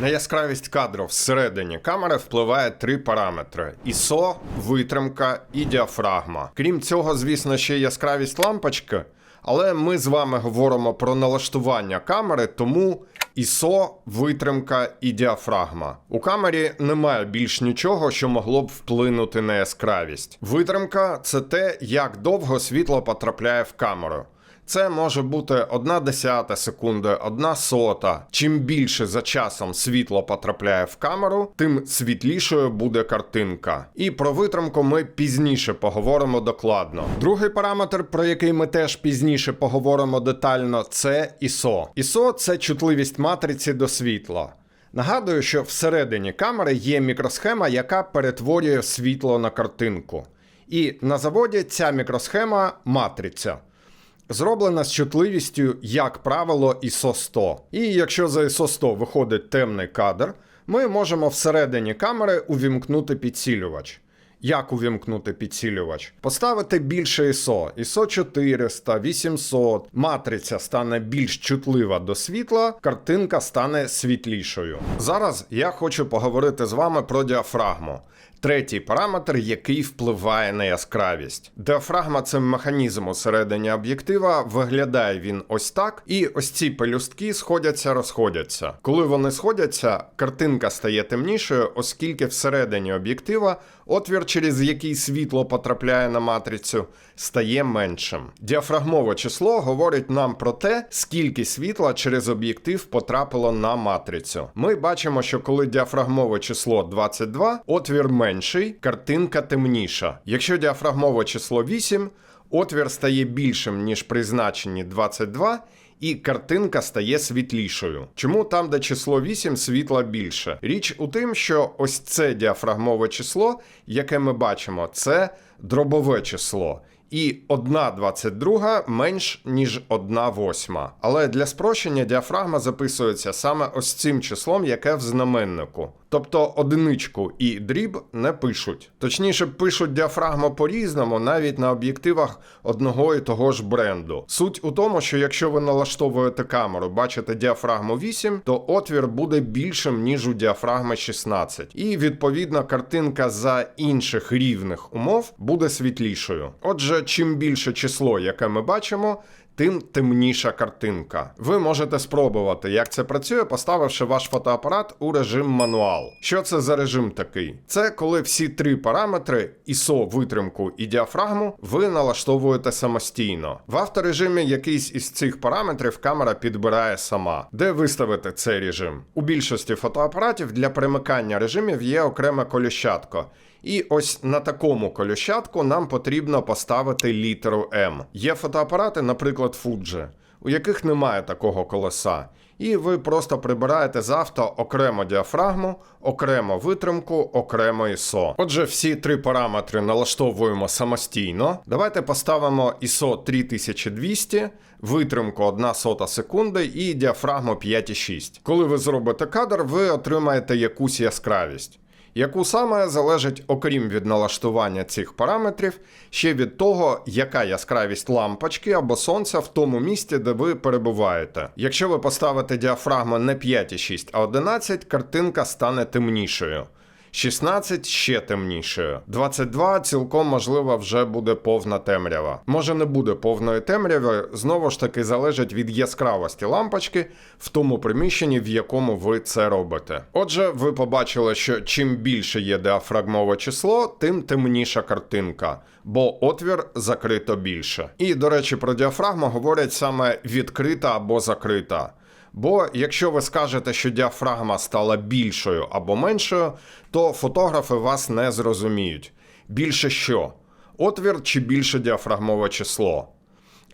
На яскравість кадру всередині камери впливає три параметри: ISO, витримка і діафрагма. Крім цього, звісно, ще яскравість лампочки, але ми з вами говоримо про налаштування камери, тому ISO, витримка і діафрагма. У камері немає більш нічого, що могло б вплинути на яскравість. Витримка це те, як довго світло потрапляє в камеру. Це може бути одна десята секунди, одна сота. Чим більше за часом світло потрапляє в камеру, тим світлішою буде картинка. І про витримку ми пізніше поговоримо докладно. Другий параметр, про який ми теж пізніше поговоримо детально, це ISO. ISO – це чутливість матриці до світла. Нагадую, що всередині камери є мікросхема, яка перетворює світло на картинку. І на заводі ця мікросхема матриця. Зроблена з чутливістю, як правило, ISO 100. І якщо за ISO 100 виходить темний кадр, ми можемо всередині камери увімкнути підсилювач. Як увімкнути підсилювач? Поставити більше ISO, ISO 400, 800, матриця стане більш чутлива до світла, картинка стане світлішою. Зараз я хочу поговорити з вами про діафрагму. Третій параметр, який впливає на яскравість. Діафрагма це механізм усередині об'єктива, виглядає він ось так, і ось ці пелюстки сходяться, розходяться. Коли вони сходяться, картинка стає темнішою, оскільки всередині об'єктива отвір, через який світло потрапляє на матрицю, стає меншим. Діафрагмове число говорить нам про те, скільки світла через об'єктив потрапило на матрицю. Ми бачимо, що коли діафрагмове число 22, отвір менший, картинка темніша. Якщо діафрагмове число 8, отвір стає більшим, ніж при значенні 22, і картинка стає світлішою. Чому там, де число 8, світла більше? Річ у тим, що ось це діафрагмове число, яке ми бачимо, це дробове число. І 1,22 менш ніж 1,8. Але для спрощення діафрагма записується саме ось цим числом, яке в знаменнику. Тобто одиничку і дріб не пишуть. Точніше, пишуть діафрагму по-різному, навіть на об'єктивах одного і того ж бренду. Суть у тому, що якщо ви налаштовуєте камеру, бачите діафрагму 8, то отвір буде більшим, ніж у діафрагми 16. І відповідно картинка за інших рівних умов буде світлішою. Отже, чим більше число, яке ми бачимо, тим темніша картинка. Ви можете спробувати, як це працює, поставивши ваш фотоапарат у режим мануал. Що це за режим такий? Це коли всі три параметри ISO, витримку і діафрагму ви налаштовуєте самостійно. В авторежимі якийсь із цих параметрів камера підбирає сама. Де виставити цей режим? У більшості фотоапаратів для перемикання режимів є окреме коліщатко. І ось на такому колющатку нам потрібно поставити літеру М. Є фотоапарати, наприклад, Fuji, у яких немає такого колеса. І ви просто прибираєте з авто окремо діафрагму, окремо витримку, окремо ISO. Отже, всі три параметри налаштовуємо самостійно. Давайте поставимо ISO 3200, витримку 1 сота секунди і діафрагму 5,6. Коли ви зробите кадр, ви отримаєте якусь яскравість яку саме залежить, окрім від налаштування цих параметрів, ще від того, яка яскравість лампочки або сонця в тому місці, де ви перебуваєте. Якщо ви поставите діафрагму не 5,6, а 11, картинка стане темнішою. 16 ще темнішою. 22 цілком можливо вже буде повна темрява. Може не буде повної темряви, знову ж таки залежить від яскравості лампочки в тому приміщенні, в якому ви це робите. Отже, ви побачили, що чим більше є діафрагмове число, тим темніша картинка, бо отвір закрито більше. І, до речі, про діафрагму говорять саме відкрита або закрита. Бо якщо ви скажете, що діафрагма стала більшою або меншою, то фотографи вас не зрозуміють. Більше що? Отвір чи більше діафрагмове число.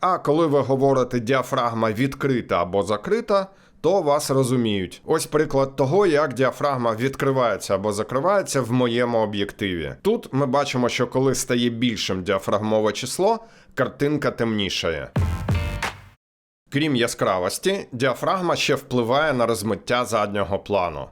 А коли ви говорите діафрагма відкрита або закрита, то вас розуміють. Ось приклад того, як діафрагма відкривається або закривається в моєму об'єктиві. Тут ми бачимо, що коли стає більшим діафрагмове число, картинка темнішає. Крім яскравості, діафрагма ще впливає на розмиття заднього плану.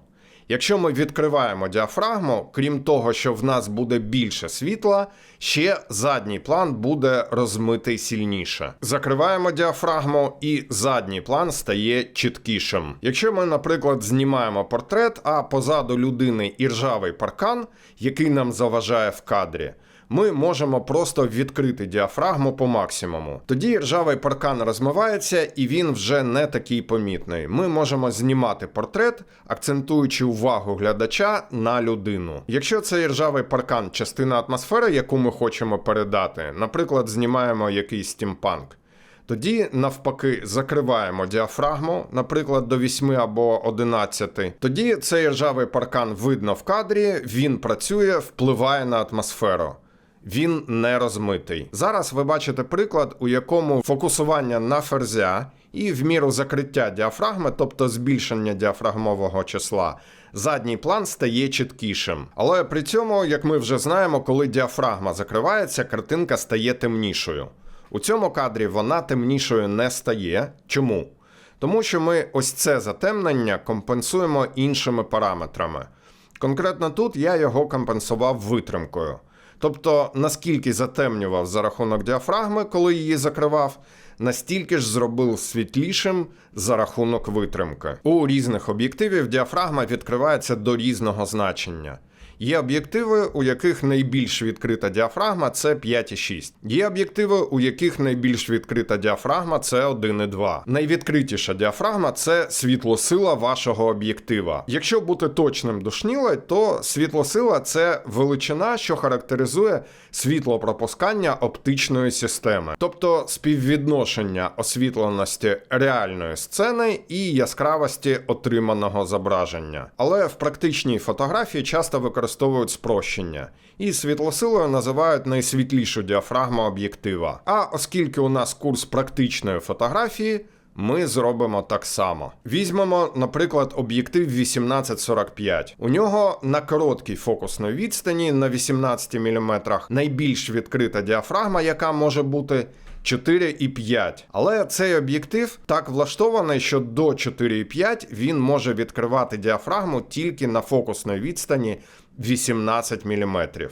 Якщо ми відкриваємо діафрагму, крім того, що в нас буде більше світла, ще задній план буде розмитий сильніше. Закриваємо діафрагму, і задній план стає чіткішим. Якщо ми, наприклад, знімаємо портрет, а позаду людини іржавий паркан, який нам заважає в кадрі. Ми можемо просто відкрити діафрагму по максимуму. Тоді ржавий паркан розмивається і він вже не такий помітний. Ми можемо знімати портрет, акцентуючи увагу глядача на людину. Якщо цей ржавий паркан частина атмосфери, яку ми хочемо передати, наприклад, знімаємо якийсь стімпанк. Тоді, навпаки, закриваємо діафрагму, наприклад, до 8 або 11. Тоді цей ржавий паркан видно в кадрі, він працює, впливає на атмосферу. Він не розмитий. Зараз ви бачите приклад, у якому фокусування на ферзя і в міру закриття діафрагми, тобто збільшення діафрагмового числа, задній план стає чіткішим. Але при цьому, як ми вже знаємо, коли діафрагма закривається, картинка стає темнішою. У цьому кадрі вона темнішою не стає. Чому? Тому що ми ось це затемнення компенсуємо іншими параметрами. Конкретно тут я його компенсував витримкою. Тобто, наскільки затемнював за рахунок діафрагми, коли її закривав, настільки ж зробив світлішим за рахунок витримки. У різних об'єктивів діафрагма відкривається до різного значення. Є об'єктиви, у яких найбільш відкрита діафрагма це 5,6. Є об'єктиви, у яких найбільш відкрита діафрагма це 1,2. Найвідкритіша діафрагма це світлосила вашого об'єктива. Якщо бути точним душнілою, то світлосила це величина, що характеризує світлопропускання оптичної системи, тобто співвідношення освітленості реальної сцени і яскравості отриманого зображення. Але в практичній фотографії часто використовують спрощення, і світлосилою називають найсвітлішу діафрагму об'єктива. А оскільки у нас курс практичної фотографії. Ми зробимо так само. Візьмемо, наприклад, об'єктив 1845. У нього на короткій фокусній відстані на 18 мм найбільш відкрита діафрагма, яка може бути 4,5. Але цей об'єктив так влаштований, що до 4,5 він може відкривати діафрагму тільки на фокусній відстані 18 мм.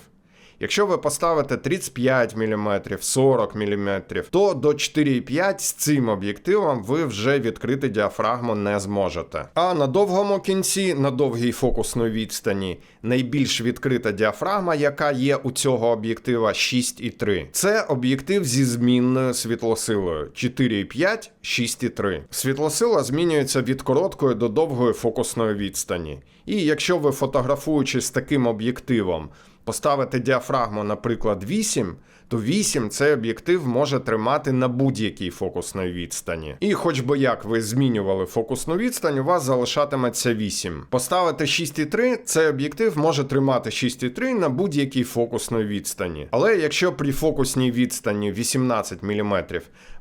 Якщо ви поставите 35 мм, 40 мм, то до 4,5 з цим об'єктивом ви вже відкрити діафрагму не зможете. А на довгому кінці, на довгій фокусній відстані, найбільш відкрита діафрагма, яка є у цього об'єктива 6,3. Це об'єктив зі змінною світлосилою 4,5, 6,3. Світлосила змінюється від короткої до довгої фокусної відстані. І якщо ви фотографуючи з таким об'єктивом, поставити діафрагму, наприклад, 8, то 8 цей об'єктив може тримати на будь-якій фокусній відстані. І хоч би як ви змінювали фокусну відстань, у вас залишатиметься 8. Поставити 6,3, цей об'єктив може тримати 6,3 на будь-якій фокусній відстані. Але якщо при фокусній відстані 18 мм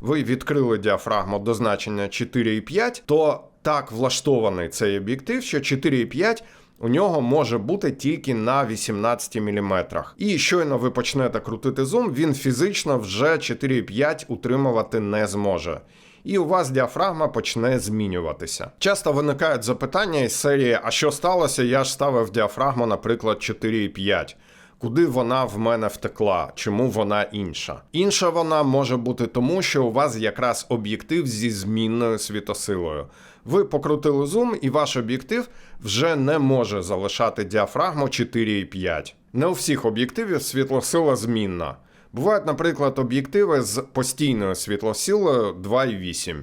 ви відкрили діафрагму до значення 4,5, то так влаштований цей об'єктив, що 4,5 у нього може бути тільки на 18 мм. І щойно ви почнете крутити зум, він фізично вже 4,5 утримувати не зможе. І у вас діафрагма почне змінюватися. Часто виникають запитання із серії: а що сталося? Я ж ставив діафрагму, наприклад, 4,5. Куди вона в мене втекла, чому вона інша? Інша вона може бути тому, що у вас якраз об'єктив зі змінною світосилою. Ви покрутили зум, і ваш об'єктив вже не може залишати діафрагму 4,5. Не у всіх об'єктивів світлосила змінна. Бувають, наприклад, об'єктиви з постійною світлосилою 2,8.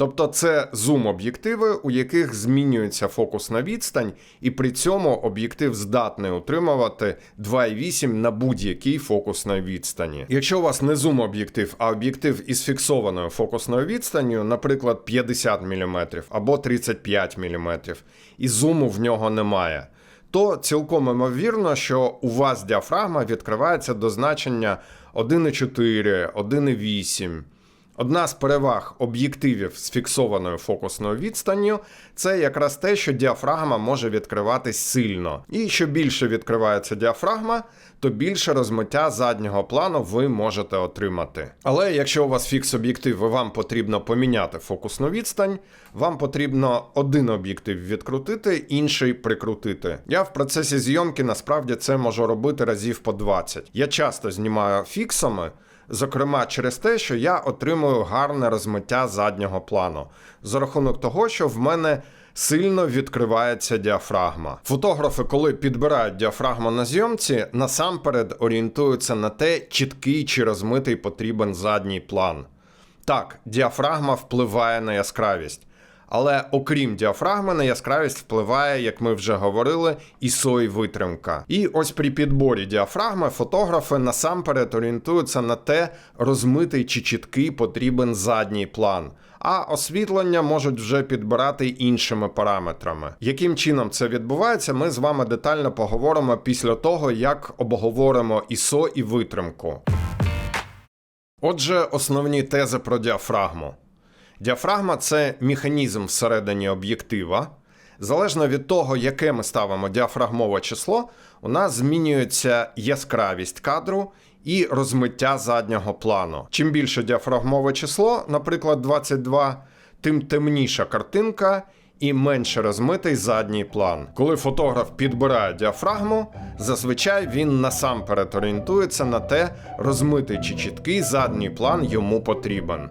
Тобто це зум-об'єктиви, у яких змінюється фокусна відстань, і при цьому об'єктив здатний утримувати 2,8 на будь-якій фокусній відстані. Якщо у вас не зум-об'єктив, а об'єктив із фіксованою фокусною відстанню, наприклад, 50 мм або 35 мм, і зуму в нього немає. То цілком імовірно, що у вас діафрагма відкривається до значення 1,4, 1,8. Одна з переваг об'єктивів з фіксованою фокусною відстанню це якраз те, що діафрагма може відкриватись сильно. І що більше відкривається діафрагма, то більше розмиття заднього плану ви можете отримати. Але якщо у вас фікс об'єктив і вам потрібно поміняти фокусну відстань, вам потрібно один об'єктив відкрутити, інший прикрутити. Я в процесі зйомки насправді це можу робити разів по 20. Я часто знімаю фіксами. Зокрема, через те, що я отримую гарне розмиття заднього плану, за рахунок того, що в мене сильно відкривається діафрагма. Фотографи, коли підбирають діафрагму на зйомці, насамперед орієнтуються на те, чіткий чи розмитий потрібен задній план. Так, діафрагма впливає на яскравість. Але окрім діафрагми, на яскравість впливає, як ми вже говорили, і витримка. І ось при підборі діафрагми фотографи насамперед орієнтуються на те, розмитий чи чіткий потрібен задній план. А освітлення можуть вже підбирати іншими параметрами. Яким чином це відбувається, ми з вами детально поговоримо після того, як обговоримо ISO і витримку. Отже, основні тези про діафрагму. Діафрагма це механізм всередині об'єктива. Залежно від того, яке ми ставимо діафрагмове число, у нас змінюється яскравість кадру і розмиття заднього плану. Чим більше діафрагмове число, наприклад, 22, тим темніша картинка і менше розмитий задній план. Коли фотограф підбирає діафрагму, зазвичай він насамперед орієнтується на те, розмитий чи чіткий задній план йому потрібен.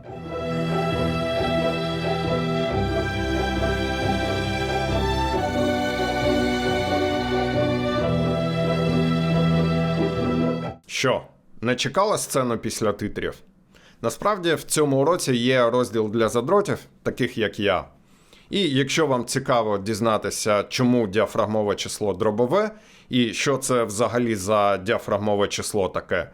Що, не чекала сцену після титрів? Насправді в цьому уроці є розділ для задротів, таких як я. І якщо вам цікаво дізнатися, чому діафрагмове число дробове, і що це взагалі за діафрагмове число таке,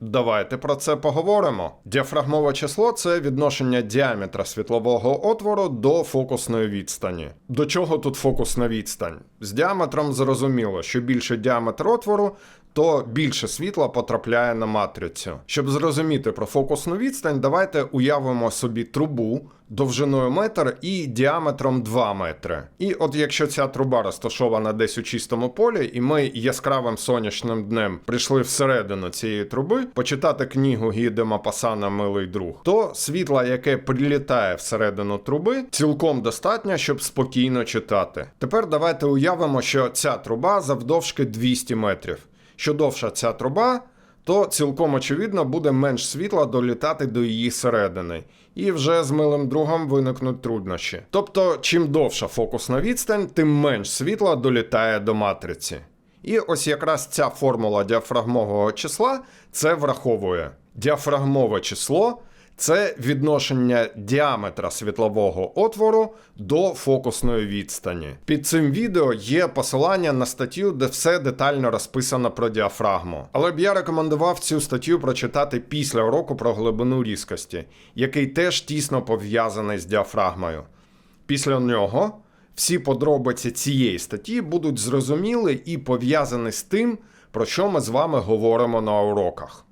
давайте про це поговоримо. Діафрагмове число це відношення діаметра світлового отвору до фокусної відстані. До чого тут фокусна відстань? З діаметром зрозуміло, що більше діаметр отвору, то більше світла потрапляє на матрицю. Щоб зрозуміти про фокусну відстань, давайте уявимо собі трубу довжиною метр і діаметром 2 метри. І от якщо ця труба розташована десь у чистому полі, і ми яскравим сонячним днем прийшли всередину цієї труби почитати книгу Гіде Мапасана Милий друг, то світла, яке прилітає всередину труби, цілком достатньо, щоб спокійно читати. Тепер давайте уявимо, що ця труба завдовжки 200 метрів. Що довша ця труба, то цілком очевидно буде менш світла долітати до її середини, і вже з милим другом виникнуть труднощі. Тобто, чим довша фокусна відстань, тим менш світла долітає до матриці. І ось якраз ця формула діафрагмового числа це враховує. Діафрагмове число це відношення діаметра світлового отвору до фокусної відстані. Під цим відео є посилання на статтю, де все детально розписано про діафрагму. Але б я рекомендував цю статтю прочитати після уроку про глибину різкості, який теж тісно пов'язаний з діафрагмою. Після нього всі подробиці цієї статті будуть зрозуміли і пов'язані з тим, про що ми з вами говоримо на уроках.